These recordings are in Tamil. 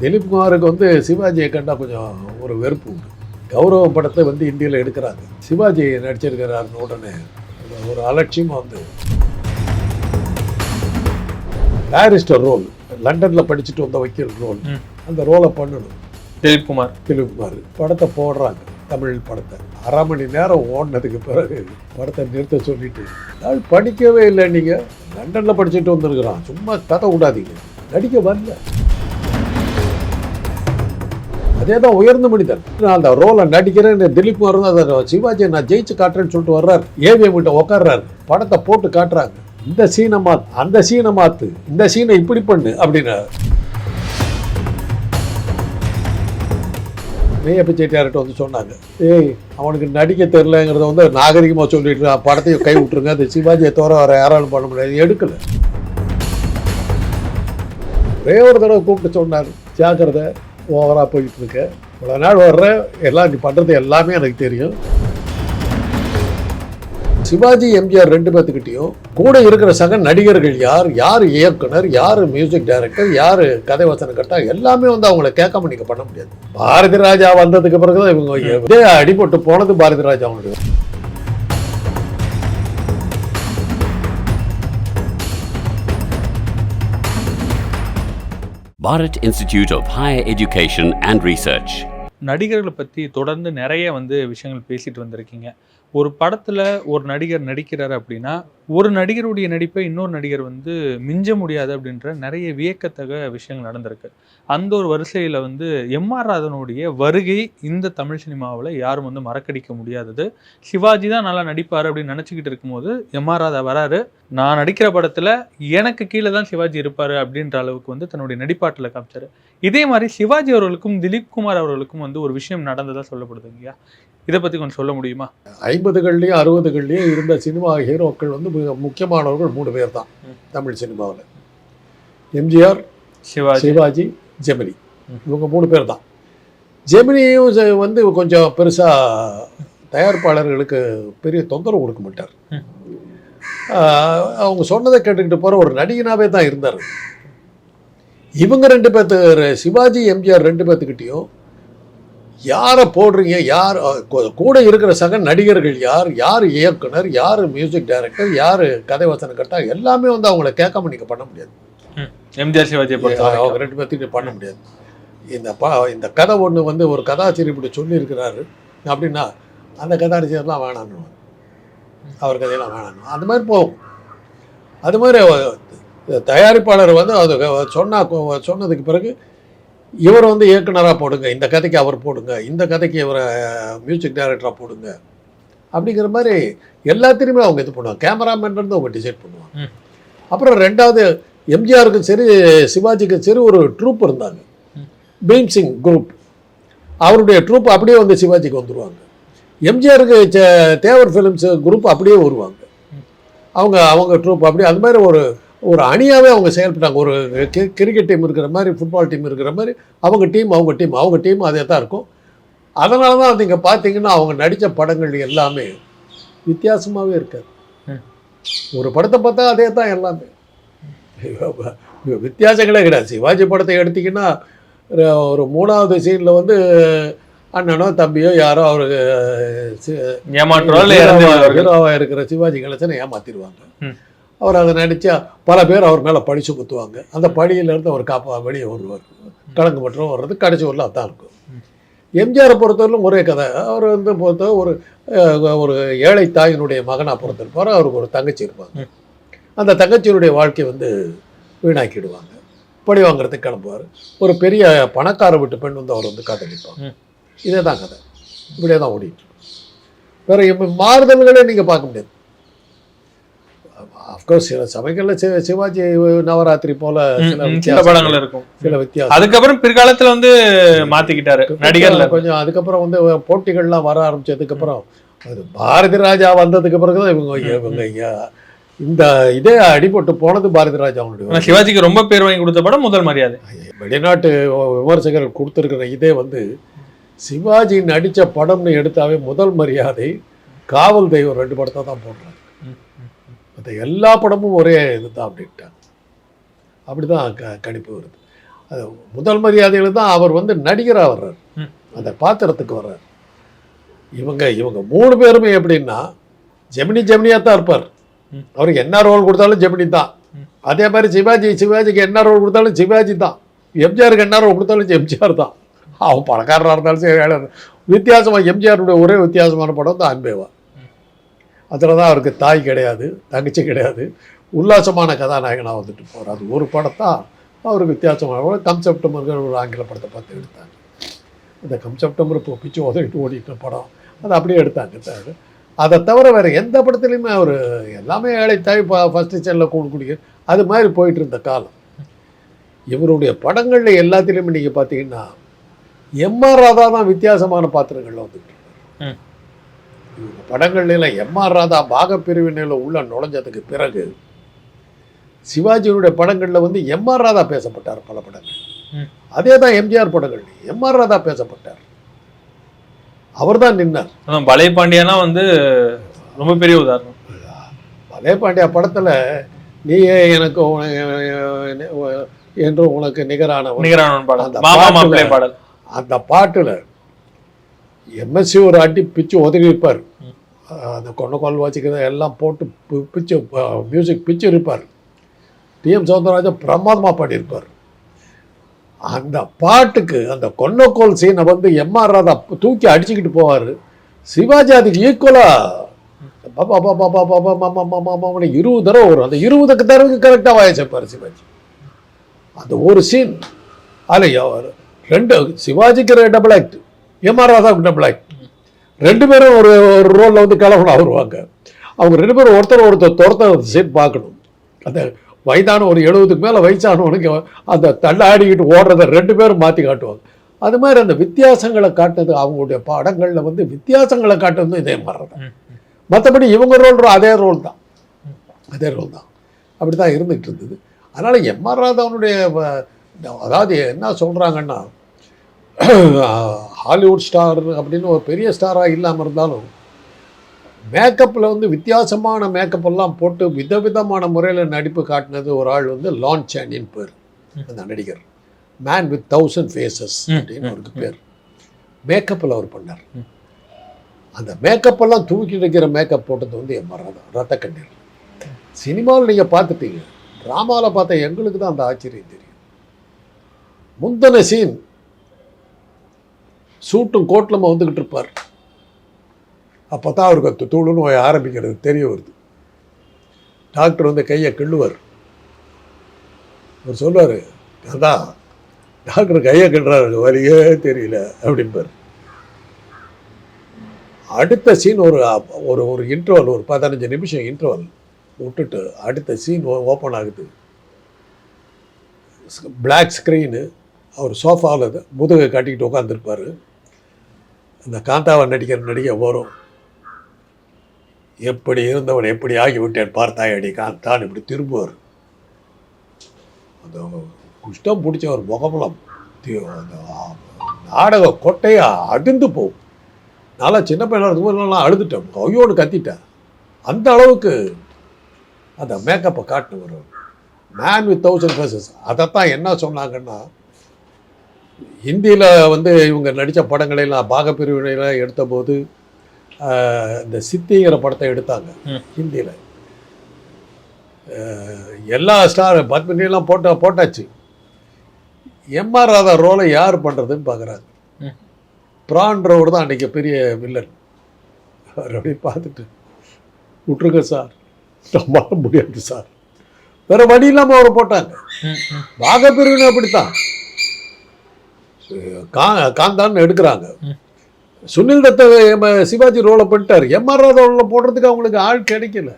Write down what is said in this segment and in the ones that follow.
திலீப் குமாருக்கு வந்து சிவாஜியை கண்டா கொஞ்சம் ஒரு வெறுப்பு உண்டு. கௌரவம் படத்தை வந்து இந்தியில் எடுக்கிறாங்க. சிவாஜி நடிச்சிருக்கிறாருன்னு உடனே ஒரு அலட்சியமாக வந்து. பேரிஸ்டர் ரோல் லண்டனில் படிச்சுட்டு வந்த வைக்கிற ரோல். அந்த ரோலை பண்ணணும். திலீப் குமார். திலீப் குமார். படத்தை போடுறாங்க. தமிழ் படத்தை. அரை மணி நேரம் ஓடினதுக்கு பிறகு படத்தை நிறுத்த சொல்லிட்டு அது படிக்கவே இல்லை நீங்கள் லண்டனில் படிச்சுட்டு வந்திருக்கிறான். சும்மா கதை விடாதீங்க. நடிக்க வரல. அதே தான் உயர்ந்த மனிதன். நான் அந்த ரோலை நடிக்கிறேன் திலீப் குமார் வந்து அதை சிவாஜி நான் ஜெயிச்சு காட்டுறேன்னு சொல்லிட்டு வர்றாரு. ஏவிஎம் கிட்ட உட்கார்றாரு படத்தை போட்டு காட்டுறாங்க. இந்த சீனை மாத்து அந்த சீனை மாத்து இந்த சீனை இப்படி பண்ணு அப்படின்னு மேயப்ப செட்டியார்கிட்ட வந்து சொன்னாங்க ஏய் அவனுக்கு நடிக்க தெரிலங்கிறத வந்து நாகரிகமாக சொல்லிட்டு படத்தையும் கை விட்டுருங்க. அது சிவாஜியை தோற வர யாராலும் பண்ண முடியாது. எடுக்கல. ஒரே ஒரு தடவை கூப்பிட்டு சொன்னார் ஜாக்கிரதை ஓவராக போயிட்டு இருக்கேன் இவ்வளோ நாள் வர்ற எல்லாம் நீ பண்ணுறது எல்லாமே எனக்கு தெரியும். சிவாஜி எம்ஜிஆர் ரெண்டு பேர்த்துக்கிட்டையும் கூட இருக்கிற சக நடிகர்கள் யார்? யார் இயக்குனர்? யார் மியூசிக் டைரக்டர் யார் கதை வசனம் கட்டா? எல்லாமே வந்து அவங்கள கேட்காம நீங்கள் பண்ண முடியாது. பாரதி ராஜா வந்ததுக்கு பிறகு தான் இவங்க இதே அடிபட்டு போனது பாரதி ராஜா அவங்களுக்கு Bharath Institute of Higher Education and Research. நடிகர்களை பற்றி தொடர்ந்து நிறைய வந்து விஷயங்கள் பேசிட்டு வந்திருக்கீங்க. ஒரு படத்தில் ஒரு நடிகர் நடிக்கிறார் அப்படின்னா ஒரு நடிகருடைய நடிப்பை இன்னொரு நடிகர் வந்து மிஞ்ச முடியாது அப்படின்ற நிறைய வியக்கத்தக விஷயங்கள் நடந்திருக்கு. அந்த ஒரு வரிசையில் வந்து எம்ஆர் ராதனுடைய வருகை இந்த தமிழ் சினிமாவில் யாரும் வந்து மறக்கடிக்க முடியாதது. சிவாஜி தான் நல்லா நடிப்பார் அப்படின்னு நினச்சிக்கிட்டு இருக்கும்போது எம்ஆர் ராதா வராரு. நான் நடிக்கிற படத்தில் எனக்கு கீழே தான் சிவாஜி இருப்பார் அப்படின்ற அளவுக்கு வந்து தன்னுடைய நடிப்பாட்டில் காமிச்சார். இதே மாதிரி சிவாஜி அவர்களுக்கும் திலீப் குமார் அவர்களுக்கும் வந்து ஒரு விஷயம் நடந்ததாக சொல்லப்படுது இல்லையா? இதை பற்றி கொஞ்சம் சொல்ல முடியுமா? ஐம்பதுகள்லேயும் அறுபதுகள்லேயும் இருந்த சினிமா ஹீரோக்கள் வந்து மிக முக்கியமானவர்கள் மூணு பேர் தான். தமிழ் சினிமாவில். எம்ஜிஆர் சிவாஜி. சிவாஜி ஜெமினி. இவங்க மூணு பேர் தான் ஜெமினியும் வந்து கொஞ்சம் பெருசாக தயாரிப்பாளர்களுக்கு பெரிய தொந்தரவு கொடுக்க மாட்டார். அவங்க சொன்னதை கேட்டுக்கிட்டு போகிற ஒரு நடிகனாகவே தான் இருந்தார். இவங்க ரெண்டு பேர்த்து சிவாஜி எம்ஜிஆர் ரெண்டு பேர்த்துக்கிட்டேயும் யாரை போடுறீங்க? யார் கூட இருக்கிற சக நடிகர்கள் யார்? யார் இயக்குனர்? யார் மியூசிக் டைரக்டர் யார் கதை வசனம் கட்டா? எல்லாமே வந்து அவங்கள கேட்காம நீங்கள் பண்ண முடியாது. எம்ஜிஆர் பொறுத்த அவங்க. ரெண்டு பேர்த்தையும் பண்ண முடியாது. இந்த ப இந்த கதை ஒன்று வந்து ஒரு கதாசிரியர் இப்படி சொல்லியிருக்கிறாரு. அப்படின்னா அந்த கதாசிரியர்லாம் வேணான்னு அவர் கதையெல்லாம் வேணான்னு அந்த மாதிரி போகும். அது மாதிரி தயாரிப்பாளர் வந்து அது சொன்னா சொன்னதுக்கு பிறகு இவர் வந்து இயக்குனராக போடுங்க இந்த கதைக்கு அவர் போடுங்க இந்த கதைக்கு இவரை மியூசிக் டைரக்டராக போடுங்க. அப்படிங்கிற மாதிரி எல்லாத்திலையுமே அவங்க இது பண்ணுவாங்க. கேமராமேன் இருந்து அவங்க டிசைட் பண்ணுவாங்க. அப்புறம் ரெண்டாவது எம்ஜிஆருக்கும் சரி சிவாஜிக்கும் சரி ஒரு ட்ரூப் இருந்தாங்க. பீம் சிங் குரூப் அவருடைய ட்ரூப் அப்படியே வந்து சிவாஜிக்கு வந்துருவாங்க. எம்ஜிஆருக்கு தேவர் ஃபிலிம்ஸ் குரூப் அப்படியே வருவாங்க. அவங்க அவங்க ட்ரூப் அப்படியே அது மாதிரி ஒரு ஒரு அணியாகவே அவங்க செயல்பட்டாங்க ஒரு கிரிக்கெட் டீம் இருக்கிற மாதிரி ஃபுட்பால் டீம் இருக்கிற மாதிரி அவங்க டீம் அவங்க டீம் அவங்க டீம் அதே தான் இருக்கும் அதனால தான் நீங்கள் பார்த்தீங்கன்னா அவங்க நடித்த படங்கள் எல்லாமே வித்தியாசமாகவே இருக்காது. ஒரு படத்தை பார்த்தா அதே தான் எல்லாமே வித்தியாசங்களே கிடையாது சிவாஜி படத்தை எடுத்தீங்கன்னா ஒரு- மூணாவது சீனில் வந்து அண்ணனோ தம்பியோ யாரோ அவருக்கு வாழ்வார்கள். ஹீரோவாக இருக்கிற சிவாஜி கணேசனை ஏமாத்திடுவாங்க. அவர் அதை நடிச்சா பல பேர் அவர் மேலே பழி சுமத்துவாங்க அந்த பழியிலேருந்து அவர் காப்பா வெளியே வருவார் கலங்கு மற்றும் வர்றது கடைசி வரல அதான் இருக்கும். எம்ஜிஆரை பொறுத்தவரையிலும் ஒரே கதை. அவர் வந்து பொறுத்த ஒரு ஒரு ஏழை தாயினுடைய மகனாக பொறுத்திருப்பார். அவருக்கு ஒரு தங்கச்சி இருப்பாங்க. அந்த தங்கச்சியினுடைய வாழ்க்கை வந்து வீணாக்கிடுவாங்க. பழி வாங்குறதுக்கு கிளம்புவார். ஒரு பெரிய பணக்கார வீட்டு பெண் வந்து அவர் வந்து காதலிப்பாங்க. இதே தான் கதை. இப்படியே தான் ஓடிட்டு. வேற இப்ப மாறுதல்களே நீங்கள் பார்க்க முடியாது. அஃப்கோர்ஸ் சில சமயங்களில் சிவாஜி நவராத்திரி போல சில படங்கள் இருக்கும். சில வித்தியாசம் அதுக்கப்புறம் பிற்காலத்துல வந்து மாத்திக்கிட்டாரு நடிகர்ல. கொஞ்சம் அதுக்கப்புறம் வந்து போட்டிகள்லாம் வர ஆரம்பிச்சதுக்கு அப்புறம் அது பாரதி ராஜா வந்ததுக்கு பிறகு தான் இவங்க இவங்க ஐயா இந்த இதே அடிபட்டு போனது பாரதி ராஜா அவனுடைய சிவாஜிக்கு ரொம்ப பேர் வாங்கி கொடுத்த படம் முதல் மரியாதை. வெளிநாட்டு விமர்சகர்கள் கொடுத்துருக்கிற இதே வந்து சிவாஜி நடித்த படம்னு எடுத்தாவே முதல் மரியாதை காவல் தெய்வம் ரெண்டு படத்தை தான் போடுறாங்க. மற்ற எல்லா படமும் ஒரே இதுதான் அப்படின்ட்டாங்க. அப்படி தான் க கணிப்பு வருது. அது முதல் மரியாதையில் தான் அவர் வந்து நடிகராக வர்றார். அந்த பாத்திரத்துக்கு வர்றார். இவங்க இவங்க மூணு பேருமே எப்படின்னா ஜெமினி ஜெமினியாக தான் இருப்பார். அவருக்கு என்ன ரோல் கொடுத்தாலும் ஜெமினி தான். அதே மாதிரி சிவாஜி சிவாஜிக்கு என்ன ரோல் கொடுத்தாலும் சிவாஜி தான். எம்ஜிஆருக்கு என்ன ரோல் கொடுத்தாலும் எம்ஜிஆர் தான். அவன் பணக்காரராக இருந்தாலும் சரி வித்தியாசமாக எம்ஜிஆருடைய ஒரே வித்தியாசமான படம் தான் அன்பேவா. அதில் தான் அவருக்கு தாய் கிடையாது தங்கச்சி கிடையாது. உல்லாசமான கதாநாயகனாக வந்துட்டு போகிறார் அது ஒரு படத்தான். அவருக்கு வித்தியாசமாக கம் ஒரு ஆங்கில படத்தை பார்த்து எடுத்தாங்க அந்த கம்செப்டம்பர் இப்போ பிச்சு உதவிட்டு ஓடிட்டு படம். அதை அப்படியே எடுத்தாங்க தவிர அதை தவிர வேறு எந்த படத்துலையுமே அவர் எல்லாமே ஏழை தாய் ஃபஸ்ட்டு சேனலில் கூடு குடிக்க அது மாதிரி போயிட்டு இருந்த காலம். இவருடைய படங்களில் எல்லாத்துலேயுமே நீங்கள் பார்த்தீங்கன்னா எம்ஆர் ராதா தான் வித்தியாசமான பாத்திரங்களில் வந்துட்டு இருக்காரு. படங்கள்ல எம்ஆர் ராதா பாகப்பிரிவினையில் உள்ள நுழைஞ்சதுக்கு பிறகு சிவாஜியுடைய படங்களில் வந்து எம்ஆர் ராதா பேசப்பட்டார் பல படங்கள். அதே தான் எம்ஜிஆர் படங்கள். எம்ஆர் ராதா பேசப்பட்டார். அவர் தான் நின்னார் பலே பாண்டியனா வந்து ரொம்ப பெரிய உதாரணம். பலே பாண்டியா படத்தில் நீ எனக்கு என்று உனக்கு நிகரானவன். நிகரான பாடல். அந்த பாட்டுல- மாப்பிள்ளை பாடல் அந்த பாட்டில் எம்எஸ்சி ஒரு அடி பிச்சு ஒதுக்கி இருப்பார். அந்த கொண்ட கொல் வச்சுக்கிறத எல்லாம் போட்டு பிச்சு மியூசிக் பிச்சு இருப்பார். டிஎம் சௌந்தரராஜன் பிரமாதமாக பாடியிருப்பார். அந்த பாட்டுக்கு அந்த கொன்னக்கோல் சீனை வந்து எம்ஆர் ராதா தூக்கி அடிச்சுக்கிட்டு போவார். சிவாஜி அதுக்கு ஈக்குவலாக பாப்பா பாப்பா பாப்பா பாப்பா மாமா மாமா இருபது தடவை வரும் அந்த இருபதுக்கு தடவைக்கு கரெக்டாக வாய்ச்சிருப்பார் சிவாஜி. அந்த ஒரு சீன் அதில் ரெண்டு சிவாஜிக்கு double act MR Radha double ரெண்டு பேரும் ஒரு ஒரு ரோலில் வந்து கலவரம் வருவாங்க அவங்க ரெண்டு பேரும் ஒருத்தர் ஒருத்தர் துரத்த சீன் பார்க்கணும். அந்த வயதான ஒரு எழுபதுக்கு மேலே வயசானவனுக்கு அந்த தள்ளாடிக்கிட்டு ஓடுறத ரெண்டு பேரும் மாற்றி காட்டுவாங்க. அது மாதிரி அந்த வித்தியாசங்களை காட்டுறது அவங்களுடைய படங்களில் வந்து வித்தியாசங்களை காட்டுறது இதே மாதிரி தான். மற்றபடி இவங்க ரோல் அதே ரோல் தான். அதே ரோல் தான். அப்படி தான் இருந்துகிட்டு இருந்தது. அதனால் எம்ஆர் ராதாவனுடைய அதாவது என்ன சொல்கிறாங்கன்னா ஹாலிவுட் ஸ்டார் அப்படின்னு ஒரு பெரிய ஸ்டாராக இல்லாமல் இருந்தாலும் மேக்கப்பில் வந்து வித்தியாசமான மேக்கப் எல்லாம் போட்டு விதவிதமான முறையில் நடிப்பு காட்டினது ஒரு ஆள் வந்து லான் சாண்டின் பேர். அந்த நடிகர். மேன் வித் தௌசண்ட் ஃபேஸஸ் அப்படின்னு அவருக்கு பேர். மேக்கப்பில் அவர் பண்ணார். அந்த மேக்கப் எல்லாம் தூக்கி வைக்கிற மேக்கப் போட்டது வந்து எம் ராதா ரத்த கண்ணீர் சினிமாவில் நீங்கள் பார்த்துட்டீங்க. ட்ராமாவில் பார்த்த எங்களுக்கு தான் அந்த ஆச்சரியம் தெரியும். முந்தின சீன் சூட்டும் கோட்லமாக வந்துக்கிட்டு இருப்பார். அப்போ தான் அவருக்கு அந்த தூளு நோய் ஆரம்பிக்கிறது தெரிய வருது. டாக்டர் வந்து கையை கிள்ளுவார். அவர் சொல்லுவார் அதான் டாக்டர் கையை கிள்றாரு வழியே தெரியல அப்படிம்பார். அடுத்த சீன் ஒரு ஒரு ஒரு இன்டர்வல் ஒரு பதினஞ்சு நிமிஷம் இன்டர்வல் விட்டுட்டு அடுத்த சீன் ஓப்பன் ஆகுது. பிளாக் ஸ்க்ரீனு அவர் சோஃபாவில் முதுகை காட்டிக்கிட்டு உட்காந்துருப்பார் இந்த காந்தாவன் நடிக்கிற நடிகை வரும். எப்படி இருந்தவன் எப்படி ஆகிவிட்டேன் பார்த்தாயடி காந்தான் இப்படி திரும்புவார். அந்த குஷ்டம் பிடிச்ச ஒரு முகமலம் தி- அந்த நாடக கொட்டையாக அதிர்ந்து போகும். நல்லா சின்ன பையனாக இருக்கும்போதெல்லாம் அழுதுட்டேன். ஐயோன்னு கத்திட்டேன். அந்த அளவுக்கு அந்த மேக்கப்பை காட்டு வரும் மேன் வித் தௌசண்ட் ஃபேஸஸ் அதைத்தான் என்ன சொன்னாங்கன்னா ஹிந்தியில் வந்து இவங்க நடித்த படங்களெல்லாம் பாகப்பிரிவினையில் எடுத்தபோது இந்த சித்திங்கிற படத்தை எடுத்தாங்க. ஹிந்தியில். எல்லா ஸ்டார் பத்மினிலாம் போட்ட போட்டாச்சு. எம்ஆர் ராதா ரோலை யார் பண்ணுறதுன்னு பார்க்குறாங்க ம். ப்ரான்றவர் தான் அன்றைக்கி பெரிய வில்லன். அவர் அப்படியே பார்த்துட்டு விட்ருங்க சார். நம்மளால முடியாது சார். வேற வழி இல்லாமல் அவரை போட்டாங்க. பாகப்பிரிவினை அப்படித்தான். கா காந்தான்னு எடுக்கிறாங்க. சுனில் தத்தை சிவாஜி ரோலை பண்ணிட்டார். எம்ஆர் ராதா ரோலை போடுறதுக்கு அவங்களுக்கு ஆள் கிடைக்கல.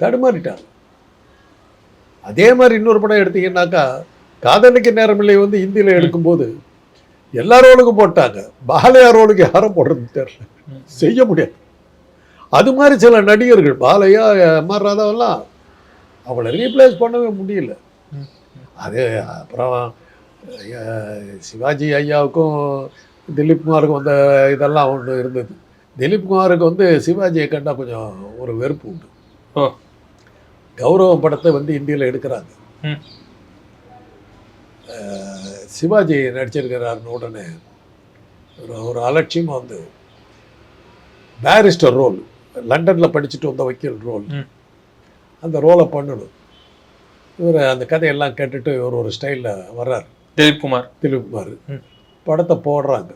தடுமாறிட்டாங்க. அதே மாதிரி இன்னொரு படம் எடுத்தீங்கன்னாக்கா காதலிக்க நேரமில்லை வந்து ஹிந்தியில் எடுக்கும்போது எல்லா ரோலுக்கும் போட்டாங்க. பாலையா ரோலுக்கு யாரும் போடுறது தெரியல. செய்ய முடியாது. அது மாதிரி சில நடிகர்கள் பாலையா எம்ஆர் ராதாவெல்லாம் அவளை ரீப்ளேஸ் பண்ணவே முடியல. அது அப்புறம் சிவாஜி ஐயாவுக்கும் திலீப் குமாருக்கும் வந்த இதெல்லாம் ஒன்று இருந்தது. திலீப் குமாருக்கு வந்து சிவாஜியை கண்டா கொஞ்சம் ஒரு வெறுப்பு உண்டு. கௌரவம் படத்தை வந்து இந்தியில் எடுக்கிறாங்க. சிவாஜி நடிச்சிருக்கிறாருன்னு உடனே ஒரு ஒரு அலட்சியமாக வந்து பேரிஸ்டர் ரோல் லண்டனில் படிச்சுட்டு வந்த வக்கீல் ரோல். அந்த ரோலை பண்ணணும். இவர் அந்த கதையெல்லாம் கேட்டுட்டு இவர் ஒரு ஸ்டைலில் வர்றார். திலீப் குமார் திலீப்குமார். ம். படத்தை போடுறாங்க.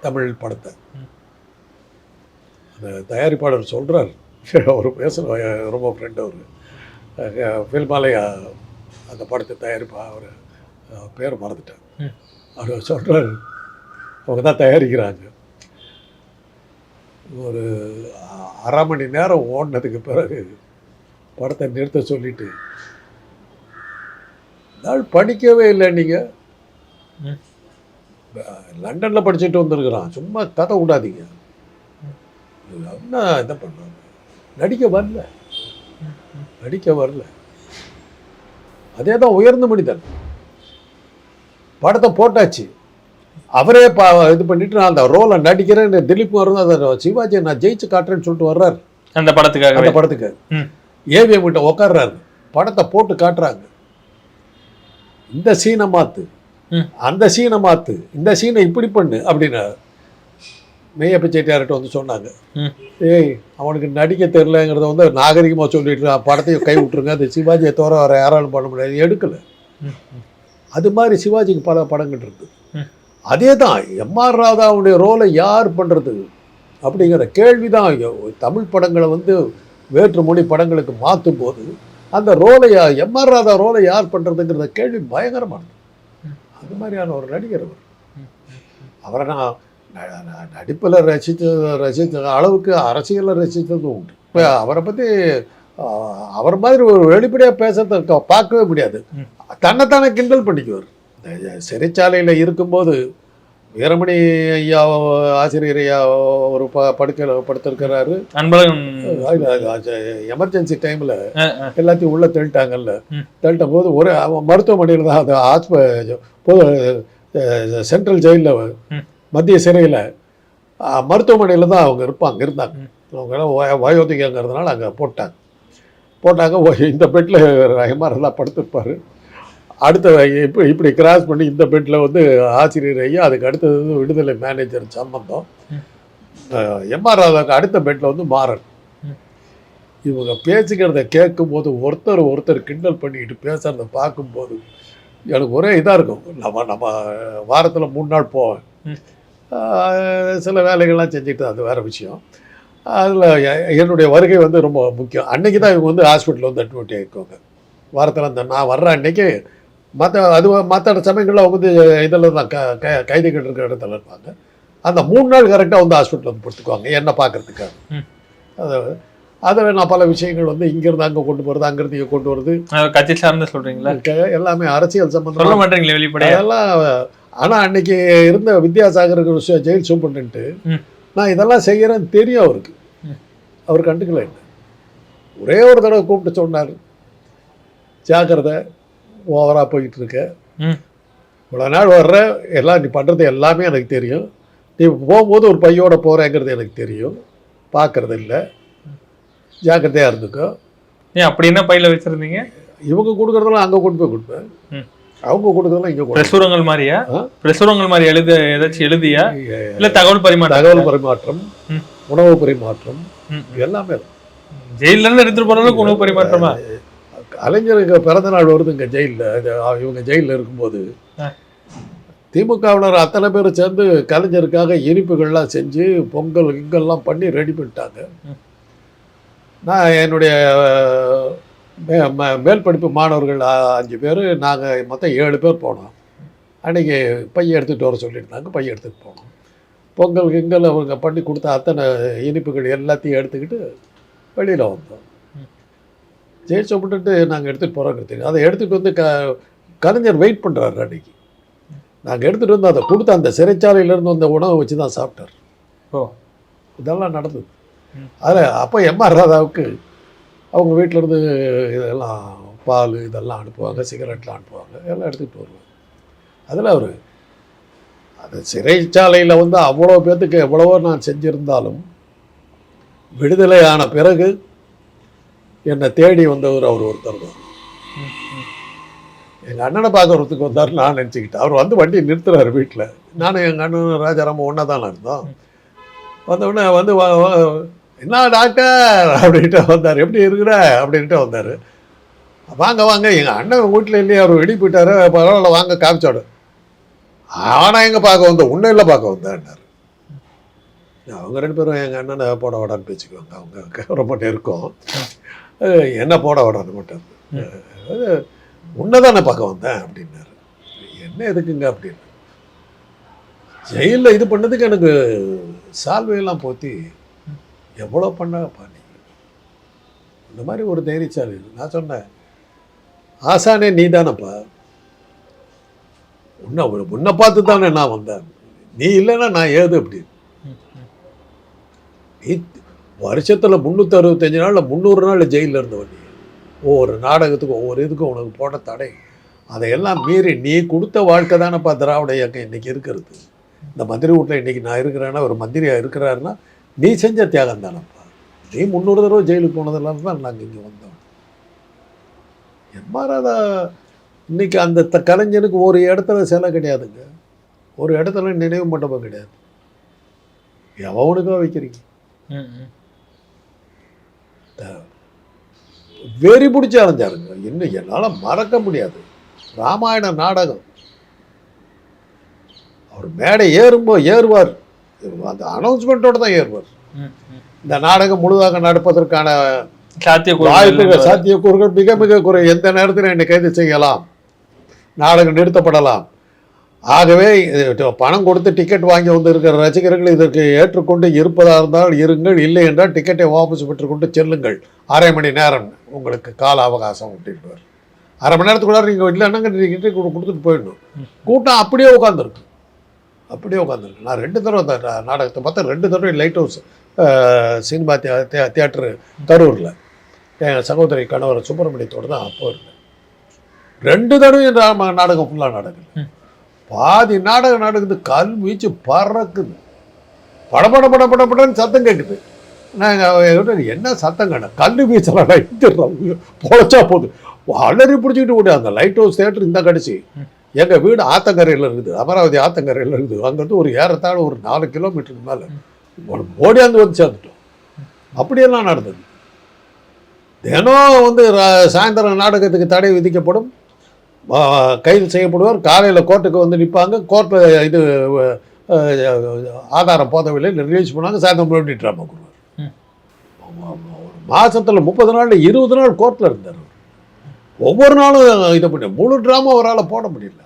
தமிழ் படத்தை. அந்த தயாரிப்பாளர் சொல்கிறார் அவர் பேசுகிற ரொம்ப ஃப்ரெண்ட் அவர். ஃபில்மாலயா அந்த படத்தை தயாரிப்பா அவர் பேர் மறந்துட்டேன் ம். அவர் சொல்கிறார் அவங்க தான் தயாரிக்கிறாங்க. ஒரு அரை மணி நேரம் ஓடினதுக்கு பிறகு படத்தை நிறுத்த சொல்லிட்டு நாள் படிக்கவே இல்லை நீங்கள். லண்டனில் படிச்சுட்டு வந்திருக்கிறான். சும்மா கதை விடாதீங்க. என்ன இதை பண்ணுறாங்க நடிக்க வரல. நடிக்க வரல. அதே தான் உயர்ந்த மனிதன். படத்தை போட்டாச்சு. அவரே பா இது பண்ணிட்டு நான் அந்த ரோலை நடிக்கிறேன் திலீப் வரும் அதை சிவாஜி நான் ஜெயிச்சு காட்டுறேன்னு சொல்லிட்டு வர்றாரு. அந்த படத்துக்காக அந்த படத்துக்கு. ஏவிஎம் கிட்ட உட்கார்றாரு படத்தை போட்டு காட்டுறாங்க. இந்த சீனை மாத்து ம். அந்த சீனை மாத்து இந்த சீனை இப்படி பண்ணு அப்படின்னு மெய்யப்ப செட்டியார்கிட்ட வந்து சொன்னாங்க. ஏய் அவனுக்கு நடிக்க தெரியலங்கிறத வந்து நாகரிகமாக சொல்லிட்டு இருக்கான். படத்தையும் கை விட்டுருங்க அது சிவாஜியை தவிர வேற யாராலும் பண்ண முடியாது எடுக்கல. அது மாதிரி சிவாஜிக்கு பல படங்கள் இருக்கு. அதே தான் எம்ஆர் ராதாவுடைய ரோலை யார் பண்ணுறது அப்படிங்கிற கேள்வி தான் தமிழ் படங்களை வந்து வேற்று மொழி படங்களுக்கு மாற்றும் போது அந்த ரோலை எம்ஆர் ராதா ரோலை யார் பண்ணுறதுங்கிறத கேள்வி பயங்கரமானது. அது மாதிரியான ஒரு நடிகர் அவர். அவரை நான் நடிப்பில் ரசித்த ரசித்த அளவுக்கு அரசியலில் ரசித்ததும் உண்டு. இப்போ அவரை பற்றி அவர் மாதிரி ஒரு வெளிப்படையாக பேசுறத பார்க்கவே முடியாது. தன்னைத்தானே கிண்டல் பண்ணிக்குவார். சிறைச்சாலையில் இருக்கும்போது வீரமணி ஐயா ஆசிரியர் ஐயா ஒரு ப படுக்கையில் படுத்திருக்கிறாரு. அன்பழகன். எமர்ஜென்சி டைமில். எல்லாத்தையும் உள்ளே தள்ளிட்டாங்கல்ல. தள்ளிட்ட போது ஒரு மருத்துவமனையில் தான் அது ஆஸ்ப பொது சென்ட்ரல் ஜெயிலில். மத்திய சிறையில் மருத்துவமனையில் தான் அவங்க இருப்பாங்க இருந்தாங்க. அவங்க வயோதிகங்கிறதுனால அங்கே போட்டாங்க. போட்டாங்க இந்த பெட்டில் ரஹ்மான் படுத்திருப்பார். அடுத்த இப்போ இப்படி கிராஸ் பண்ணி இந்த பெட்டில் வந்து ஆசிரியர் ஐயா அதுக்கு அடுத்தது வந்து விடுதலை மேனேஜர் சம்பந்தம். எம்ஆர் ராதாக்கு அடுத்த பெட்டில் வந்து மாறன். இவங்க பேசிக்கிறத கேட்கும்போது ஒருத்தர் ஒருத்தர் கிண்டல் பண்ணிக்கிட்டு பேசுகிறத பார்க்கும்போது எனக்கு ஒரே இதாக இருக்கும். நம்ம நம்ம வாரத்தில் மூணு நாள் போவேன். சில வேலைகள்லாம் செஞ்சுட்டு அது வேறு விஷயம். அதில் என்னுடைய வருகை வந்து ரொம்ப முக்கியம். அன்னைக்கு தான் இவங்க வந்து ஹாஸ்பிட்டலில் வந்து அட்மிட் ஆகிருக்கோங்க வாரத்தில் அந்த நான் வர்ற அன்னைக்கு மற்ற அது மற்ற சமயங்களில் அவங்க வந்து இதில் தான் க க கைதிகள் இருக்கிற இடத்துல இருப்பாங்க. அந்த மூணு நாள் கரெக்டாக வந்து ஹாஸ்பிட்டல் வந்து படுத்துக்குவாங்க என்ன பார்க்கறதுக்காக. அது அதில் நான் பல விஷயங்கள் வந்து இங்கேருந்து அங்கே கொண்டு போகிறது அங்கேருந்து இங்கே கொண்டு வருது கட்சி சார்ந்து சொல்றீங்களா? க- எல்லாமே அரசியல் சொல்ல சம்மந்தமாக மாட்டீங்களே வெளிப்படையா? அதெல்லாம் ஆனால் அன்னைக்கு இருந்த வித்யாசாகர் சு- ஜெயில் சூப்பரண்ட்டு. நான் இதெல்லாம் செய்கிறேன்னு தெரியும் அவருக்கு. அவர் கண்டுக்கல ஒரே ஒரு தடவை கூப்பிட்டு சொன்னார். ஜாக்கிரதை. ஓவராக போயிட்டு இருக்க ம். இவ்வளோ நாள் வர்ற எல்லாம் நீ பண்ணுறது எல்லாமே எனக்கு தெரியும். நீ போகும்போது ஒரு பையோட போகிறேங்கிறது எனக்கு தெரியும். பார்க்கறது இல்லை. ஜாக்கிரதையாக இருந்துக்கோ. ஏன் அப்படி என்ன பையில வச்சிருந்தீங்க? இவங்க கொடுக்குறதெல்லாம் அங்கே கொண்டு போய் கொடுப்பேன். அவங்க கொடுக்குறதெல்லாம் இங்கே பிரசுரங்கள் மாதிரியா? பிரசுரங்கள் மாதிரி எழுத ஏதாச்சும் எழுதியா? இல்ல தகவல் பரிமாற்றம்? தகவல் பரிமாற்றம். உணவு பரிமாற்றம் எல்லாமே ஜெயில இருந்து எடுத்துட்டு போற அளவுக்கு உணவு பரிமாற்றமா? கலைஞருக்கு பிறந்த நாள் வருது இங்கே ஜெயிலில். இவங்க ஜெயிலில் இருக்கும்போது. திமுகவினர் அத்தனை பேர் சேர்ந்து கலைஞருக்காக இனிப்புகள்லாம் செஞ்சு பொங்கல் இங்கெல்லாம் பண்ணி ரெடி பண்ணிட்டாங்க. நான் என்னுடைய மேல் படிப்பு மாணவர்கள் அஞ்சு பேர் நாங்கள் மொத்தம் ஏழு பேர் போனோம். அன்றைக்கி பையன் எடுத்துகிட்டு வர சொல்லியிருந்தாங்க பையன் எடுத்துகிட்டு போனோம். பொங்கல் கிங்கல் அவங்க பண்ணி கொடுத்த அத்தனை இனிப்புகள் எல்லாத்தையும் எடுத்துக்கிட்டு வெளியில் வந்தோம். ஜெயில் சாப்பிட்டுட்டு நாங்கள் எடுத்துகிட்டு தெரியும் அதை எடுத்துகிட்டு வந்து க கலைஞர் வெயிட் பண்ணுறாரு அன்னைக்கு. நாங்கள் எடுத்துகிட்டு வந்து அதை கொடுத்த அந்த சிறைச்சாலையிலேருந்து வந்த உணவை வச்சு தான் சாப்பிட்டார். ஓ. இதெல்லாம் நடந்தது. அதில் அப்போ எம்ஆர் ராதாவுக்கு அவங்க வீட்டிலேருந்து இதெல்லாம் பால் இதெல்லாம் அனுப்புவாங்க சிகரெட்லாம் அனுப்புவாங்க எல்லாம் எடுத்துக்கிட்டு வருவாங்க அதில் அவர் அது சிறைச்சாலையில் வந்து அவ்வளோ பேர்த்துக்கு எவ்வளவோ நான் செஞ்சிருந்தாலும் விடுதலை ஆன பிறகு என்னை தேடி வந்தவர் அவர் ஒருத்தர் தான். எங்கள் அண்ணனை பார்க்குறதுக்கு வந்தார் நான் நினச்சிக்கிட்டேன். அவர் வந்து வண்டியை நிறுத்துறாரு வீட்டில் நானும் எங்கள் அண்ணன் ராஜாராமன் ஒன்றா தான் இருந்தோம். வந்தவுடனே வந்து வா- என்ன டாக்டர்? அப்படின்ட்டு வந்தார். எப்படி இருக்கிற? அப்படின்ட்டு வந்தார். வாங்க வாங்க. எங்கள் அண்ணன் வீட்டில் இல்லையே. அவர் வெளியே போயிட்டாரு. பரவாயில்ல வாங்க காமிச்சோடு ஆனால் எங்கே பார்க்க வந்தோம் உன்னை இல்லை பார்க்க வந்தார் அவங்க ரெண்டு பேரும் எங்கள் அண்ணனை போட விடான்னு பேச்சுக்குவாங்க அவங்க ரொம்ப நெருக்கம். என்ன போட விடாது மட்டும். அது உன்னை தானே பார்க்க வந்தேன் அப்படின்னாரு. என்ன எதுக்குங்க அப்படின்னு. ஜெயிலில் இது பண்ணதுக்கு எனக்கு சால்வையெல்லாம் போத்தி எவ்வளோ பண்ணப்பா நீ இந்த மாதிரி ஒரு தைரியசாலி நான் சொன்னேன் ஆசானே நீ தானப்பா உன்னை உன்னை பார்த்து தானே நான் வந்தேன். நீ இல்லைன்னா நான் ஏது? அப்படி நீ வருஷத்தில் முந்நூற்றி அறுபத்தஞ்சு நாளில் முந்நூறு நாள் ஜெயிலில் இருந்தவன் நீ ஒவ்வொரு நாடகத்துக்கும் ஒவ்வொரு இதுக்கும் உனக்கு போட்ட தடை. அதையெல்லாம் மீறி நீ கொடுத்த வாழ்க்கை தானப்பா திராவிட இயக்கம் இன்னைக்கு இருக்கிறது. இந்த மந்திரி வீட்டில் இன்னைக்கு நான் இருக்கிறேன்னா ஒரு மந்திரியாக இருக்கிறாருன்னா நீ செஞ்ச தியாகம் தானப்பா. நீ முந்நூறு தடவை ஜெயிலுக்கு போனதெல்லாம் தான் நாங்கள் இங்கே வந்தோம். எம்மாராதா இன்னைக்கு அந்த த- கலைஞனுக்கு ஒரு இடத்துல சிலை கிடையாதுங்க. ஒரு இடத்துல நினைவு மண்டபம் கிடையாது. எவனுக்காக வைக்கிறீங்க? வெறி பிடிச்சி அலைஞ்சாருங்க. இன்னும் என்னால் மறக்க முடியாது. ராமாயண நாடகம். அவர் மேடை ஏறும்போது ஏறுவார். அந்த அனௌன்ஸ்மெண்ட்டோட தான் ஏறுவார். இந்த நாடகம் முழுதாக நடப்பதற்கான வாய்ப்புகள் சாத்தியக்கூறுகள் மிக மிக குறை எந்த நேரத்தில் என்னை கைது செய்யலாம். நாடகம் நிறுத்தப்படலாம். ஆகவே பணம் கொடுத்து டிக்கெட் வாங்கி வந்து இருக்கிற ரசிகர்கள் இதற்கு ஏற்றுக்கொண்டு இருப்பதாக இருந்தால் இருங்கள். இல்லை என்றால் டிக்கெட்டை வாபஸ் பெற்றுக்கொண்டு செல்லுங்கள். அரை மணி நேரம் உங்களுக்கு கால அவகாசம் அப்படின்ட்டு அரை மணி நேரத்துக்குள்ளார நீங்கள் இல்லைன்னாங்க டிக்கெட்டை கொடுத்துட்டு போயிடணும். கூட்டம் அப்படியே உட்காந்துருக்கு அப்படியே உட்காந்துருக்கு நான் ரெண்டு தடவை அந்த நாடகத்தை பார்த்தா ரெண்டு தடவை லைட் ஹவுஸ் சினிமா தியேட்டரு கரூரில். என் சகோதரி கணவர் சுப்பிரமணியத்தோடு தான் அப்போ இருந்தேன். ரெண்டு தடவை நாடகம் ஃபுல்லாக நடக்குது. பாதி நாடகம் நடக்குது கல் வீச்சு பறக்குது. படபட பட பட படன்னு சத்தம் கேட்குது நாங்கள் என்ன சத்தம் கண்ண கல் வீச்சலாம் பொழைச்சா போகுது அலறி பிடிச்சிக்கிட்டு ஓடி அந்த லைட் ஹவுஸ் தேட்டர் இந்த கடைசி. எங்கள் வீடு ஆத்தங்கரையில் இருக்குது அமராவதி ஆத்தங்கரையில் இருக்குது. அங்கேருந்து ஒரு ஏறத்தாழ ஒரு நாலு கிலோமீட்டருக்கு மேலே. ஓடியாந்து வந்து சேர்ந்துட்டோம். அப்படியெல்லாம் நடந்தது. தினம் வந்து சாயந்தரம் நாடகத்துக்கு தடை விதிக்கப்படும். கைது செய்யப்படுவார். காலையில் கோர்ட்டுக்கு வந்து நிற்பாங்க கோர்ட்டில் இது ஆதாரம் போதவில்லை. ரிலீஸ் பண்ணாங்க. சாயந்தரம் மறுபடியும் ட்ராமா கொடுவார் ம். ஒரு மாசத்துல முப்பது நாள் இருபது நாள் கோர்ட்டில் இருந்தார். ஒவ்வொரு நாளும் இதை பண்ணி முழு ட்ராமா அவரால் போட முடியல.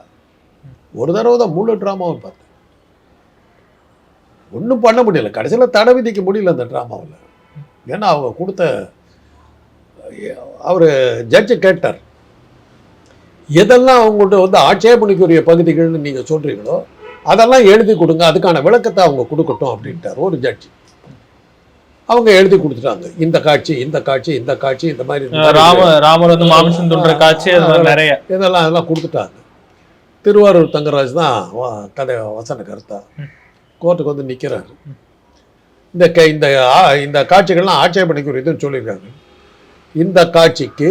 ஒரு தடவை தான் முழு ட்ராமாவை பார்த்தேன் ஒன்றும் பண்ண முடியல. கடைசியில் தடை விதிக்க முடியல அந்த ட்ராமாவில் ஏன்னா அவங்க கொடுத்த அவர் ஜட்ஜு கேட்டார். எதெல்லாம் அவங்கள்ட்ட வந்து ஆட்சேபனைக்குரிய பகுதிகள்னு நீங்கள் சொல்கிறீங்களோ அதெல்லாம் எழுதி கொடுங்க அதுக்கான விளக்கத்தை அவங்க கொடுக்கட்டும் அப்படின்ட்டார் ஒரு ஜட்ஜி அவங்க எழுதி கொடுத்துட்டாங்க. இந்த காட்சி இந்த காட்சி இந்த காட்சி இந்த மாதிரி இந்த மாதிரி ராம ராமர் வந்து மாமிசம் துண்டுற காட்சி நிறைய. இதெல்லாம் அதெல்லாம் கொடுத்துட்டாங்க. திருவாரூர் தங்கராஜ் தான் கதை வசன கருத்தா. கோர்ட்டுக்கு வந்து நிற்கிறாரு இந்த க இந்த இந்த காட்சிகள்லாம் ஆட்சேபனைக்குரியதுன்னு சொல்லியிருக்காங்க. இந்த காட்சிக்கு.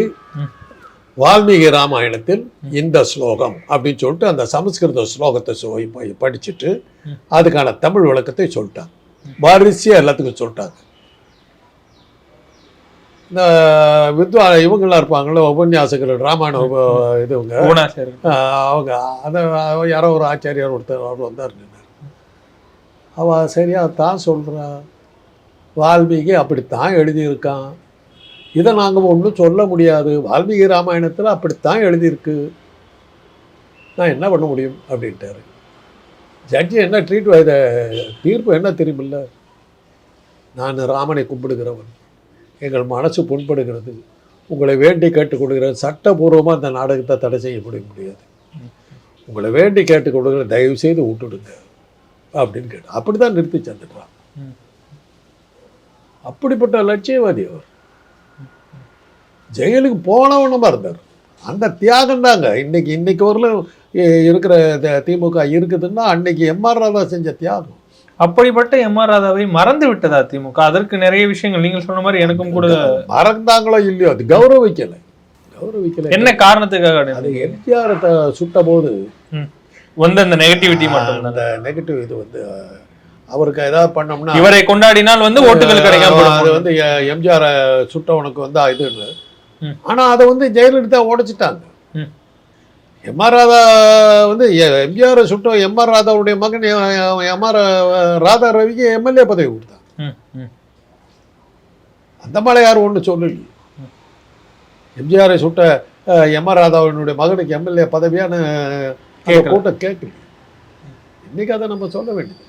வால்மீகி ராமாயணத்தில் இந்த ஸ்லோகம் அப்படின்னு சொல்லிட்டு அந்த சமஸ்கிருத ஸ்லோகத்தை சொ- ப- படிச்சுட்டு. அதுக்கான தமிழ் விளக்கத்தை சொல்லிட்டாங்க. வரிசையாக எல்லாத்துக்கும் சொல்லிட்டாங்க. இந்த வித்வா இவங்கெல்லாம் இருப்பாங்களே உபன்யாசகர்கள் ராமாயண இதுவங்க அவங்க அதை யாரோ ஒரு ஆச்சாரியார் ஒருத்தர் அவர் வந்தார் நின்னார். அவள் சரியா தான் சொல்கிறா வால்மீகி அப்படித்தான் எழுதியிருக்கான். இதை நாங்கள் ஒன்றும் சொல்ல முடியாது. வால்மீகி ராமாயணத்தில் அப்படித்தான் எழுதியிருக்கு. நான் என்ன பண்ண முடியும்? அப்படின்ட்டாரு. ஜட்ஜி என்ன ட்ரீட் தீர்ப்பு என்ன தெரியுமில்ல? நான் ராமனை கும்பிடுகிறவன். எங்கள் மனசு புண்படுகிறது. உங்களை வேண்டி கேட்டுக் கொடுக்கிறேன் சட்டபூர்வமாக இந்த நாடகத்தை தடை செய்ய முடிய முடியாது. உங்களை வேண்டி கேட்டுக் கொடுக்குற தயவு செய்து விட்டுடுங்க. அப்படின்னு கேட்டு அப்படி தான் நிறுத்தி சந்துட்டான். அப்படிப்பட்ட லட்சியவாதி அவர். ஜெயிலுக்கு போனவனமா இருந்தார். அந்த தியாகம் தாங்க. இன்னைக்கு இன்னைக்கு வரலும் இருக்கிற திமுக இருக்குதுன்னா அன்னைக்கு எம்ஆர் ராதா செஞ்ச தியாகம். அப்படிப்பட்ட எம் ஆர் ராதாவை மறந்து விட்டதா திமுக? அதற்கு நிறைய விஷயங்கள் நீங்கள் சொன்ன மாதிரி எனக்கும் கூட மறந்தாங்களோ இல்லையோ அது கௌரவிக்கலை. கௌரவிக்கல. என்ன காரணத்துக்காக அது? எம்ஜிஆர் சுட்ட போது. வந்து அந்த நெகட்டிவிட்டி மட்டும் அந்த நெகட்டிவ் இது வந்து அவருக்கு ஏதாவது பண்ணோம்னா இவரை கொண்டாடினால் வந்து ஓட்டுகள் கிடைக்காம அது. வந்து எம்ஜிஆர் சுட்டவனுக்கு வந்து இதுன்னு ம். ஆனா அதை வந்து ஜெயலலிதா உடைச்சிட்டாங்க. எம்ஆர் ராதா வந்து எம்ஜிஆர் சுட்ட எம்ஆர் ராதாவுடைய மகன் எம்ஆர் ராதா ரவிக்கு எம்எல்ஏ பதவி கொடுத்தாங்க. அந்த மேலே யாரும் ஒன்றும் சொல்லலையே எம்ஜிஆரை சுட்ட எம்ஆர் ராதாவினுடைய மகனுக்கு எம்எல்ஏ பதவியான. கூட்டம் கேட்கல. இன்னைக்கு அதை நம்ம சொல்ல வேண்டியது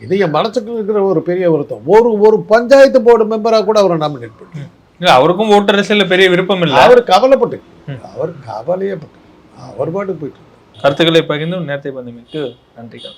இது என் மனசுக்கு இருக்கிற ஒரு பெரிய வருத்தம். ஒரு ஒரு பஞ்சாயத்து போர்டு மெம்பராக கூட அவரை நாமினேட் பண்ணி இல்ல அவருக்கும் ஓட்டு அரசியல்ல பெரிய விருப்பம் இல்ல. அவர் கவலைப்பட்டு. அவர் கவலையே பட்டு அவர் பாட்டுக்கு போயிட்டு கருத்துக்களை பகிர்ந்து நேரத்தை பந்தமிக்கு நன்றிகள்